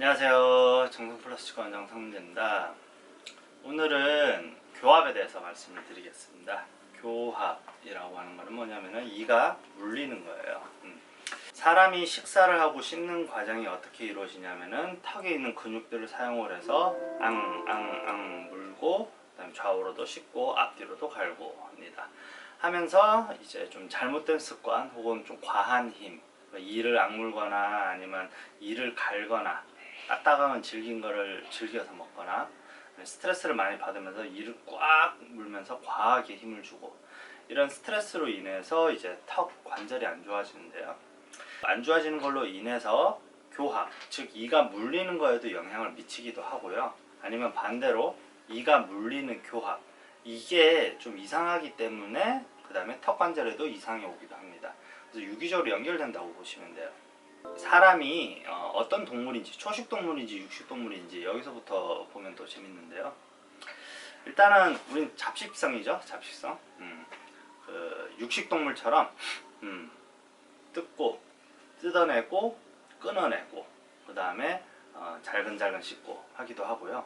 안녕하세요. 정성 플러스 치과 원장 성문재입니다. 오늘은 교합에 대해서 말씀을 드리겠습니다. 교합이라고 하는 것은 뭐냐면은 이가 물리는 거예요. 음. 사람이 식사를 하고 씹는 과정이 어떻게 이루어지냐면은 턱에 있는 근육들을 사용을 해서 앙앙앙 물고 그다음 좌우로도 씹고 앞뒤로도 갈고 합니다. 하면서 이제 좀 잘못된 습관 혹은 좀 과한 힘 이를 악물거나 아니면 이를 갈거나 딱딱한 질긴 거를 즐겨서 먹거나 스트레스를 많이 받으면서 이를 꽉 물면서 과하게 힘을 주고 이런 스트레스로 인해서 이제 턱 관절이 안 좋아지는데요. 안 좋아지는 걸로 인해서 교합, 즉 이가 물리는 거에도 영향을 미치기도 하고요. 아니면 반대로 이가 물리는 교합, 이게 좀 이상하기 때문에 그 다음에 턱 관절에도 이상이 오기도 합니다. 그래서 유기적으로 연결된다고 보시면 돼요. 사람이 어, 떤 동물인지 초식 동물인지 육식 동물인지 여기서부터 보면 더 재밌는데요. 일단은 우린 잡식성이죠, 잡식성. 음, 그 육식 동물처럼 음, 뜯고 뜯어내고 끊어내고 그 다음에 어, 잘근잘근 씹고 하기도 하고요.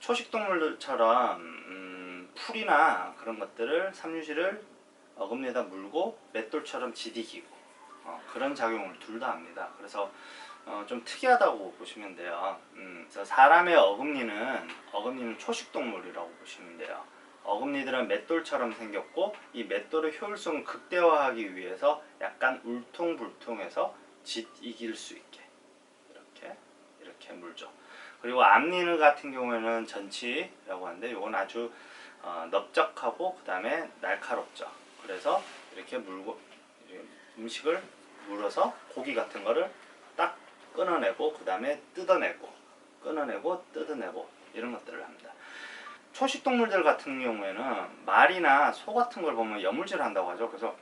초식 동물들처럼 음, 풀이나 그런 것들을 삼류질을 어금니에다 물고 맷돌처럼 지디기고 어, 그런 작용을 둘 다 합니다. 그래서 어, 좀 특이하다고 보시면 돼요. 음, 그래서 사람의 어금니는 어금니는 초식 동물이라고 보시면 돼요. 어금니들은 맷돌처럼 생겼고 이 맷돌의 효율성을 극대화하기 위해서 약간 울퉁불퉁해서 짓 이길 수 있게 이렇게 이렇게 물죠. 그리고 앞니는 같은 경우에는 전치라고 하는데 이건 아주 어, 넓적하고 그 다음에 날카롭죠. 그래서 이렇게 물고 이렇게 음식을 물어서 고기 같은 거를 딱 끊어내고 그 다음에 뜯어내고 끊어내고 뜯어내고 이런 것들을 합니다. 초식 동물들 같은 경우에는 말이나 소 같은 걸 보면 여물질을 한다고 하죠. 그래서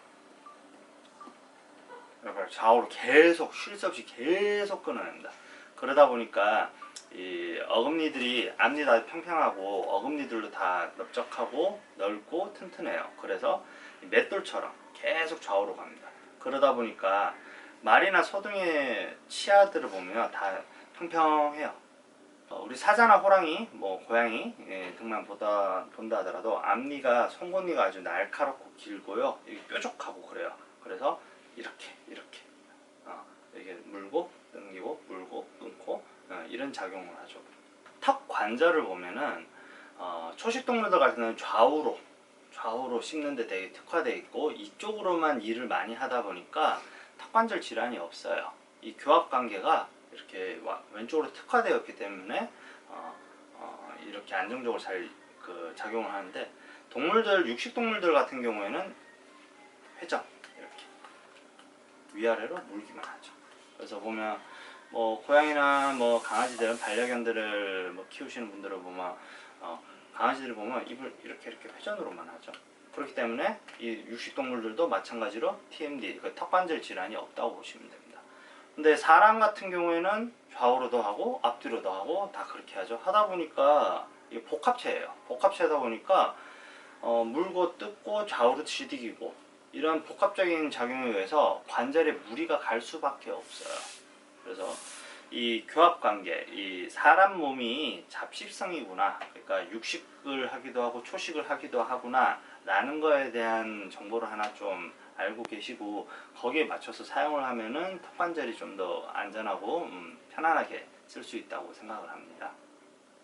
좌우로 계속 쉴 새 없이 계속 끊어냅니다. 그러다 보니까 이 어금니들이 앞니 다 평평하고 어금니들도 다 넓적하고 넓고 튼튼해요. 그래서 이 맷돌처럼 계속 좌우로 갑니다. 그러다 보니까 말이나 소등의 치아들을 보면 다 평평해요. 어, 우리 사자나 호랑이, 뭐 고양이 예, 등만 보다 본다 하더라도 앞니가 송곳니가 아주 날카롭고 길고요, 이게 뾰족하고 그래요. 그래서 이렇게 이렇게 어, 이렇게 물고 당기고 물고 끊고 어, 이런 작용을 하죠. 턱 관절을 보면은 어, 초식 동물들 같은 경우는 좌우로 좌우로 씹는데 되게 특화되어 있고 이쪽으로만 일을 많이 하다 보니까 턱관절 질환이 없어요. 이 교합 관계가 이렇게 와- 왼쪽으로 특화되어 있기 때문에 어, 어, 이렇게 안정적으로 잘 그 작용을 하는데 동물들 육식 동물들 같은 경우에는 회전 이렇게 위아래로 물기만 하죠. 그래서 보면 뭐 고양이나 뭐 강아지들은 반려견들을 뭐 키우시는 분들을 보면 어, 강아지들 보면 입을 이렇게 이렇게 회전으로만 하죠. 그렇기 때문에 이 육식 동물들도 마찬가지로 TMD, 그 턱관절 질환이 없다고 보시면 됩니다. 근데 사람 같은 경우에는 좌우로도 하고 앞뒤로도 하고 다 그렇게 하죠. 하다 보니까 이게 복합체예요. 복합체다 보니까 어, 물고 뜯고 좌우로 지디기고 이런 복합적인 작용에 의해서 관절에 무리가 갈 수밖에 없어요. 그래서 이 교합 관계, 이 사람 몸이 잡식성이구나. 그러니까 육식을 하기도 하고 초식을 하기도 하구나. 라는 거에 대한 정보를 하나 좀 알고 계시고 거기에 맞춰서 사용을 하면은 턱관절이 좀 더 안전하고 음, 편안하게 쓸 수 있다고 생각을 합니다.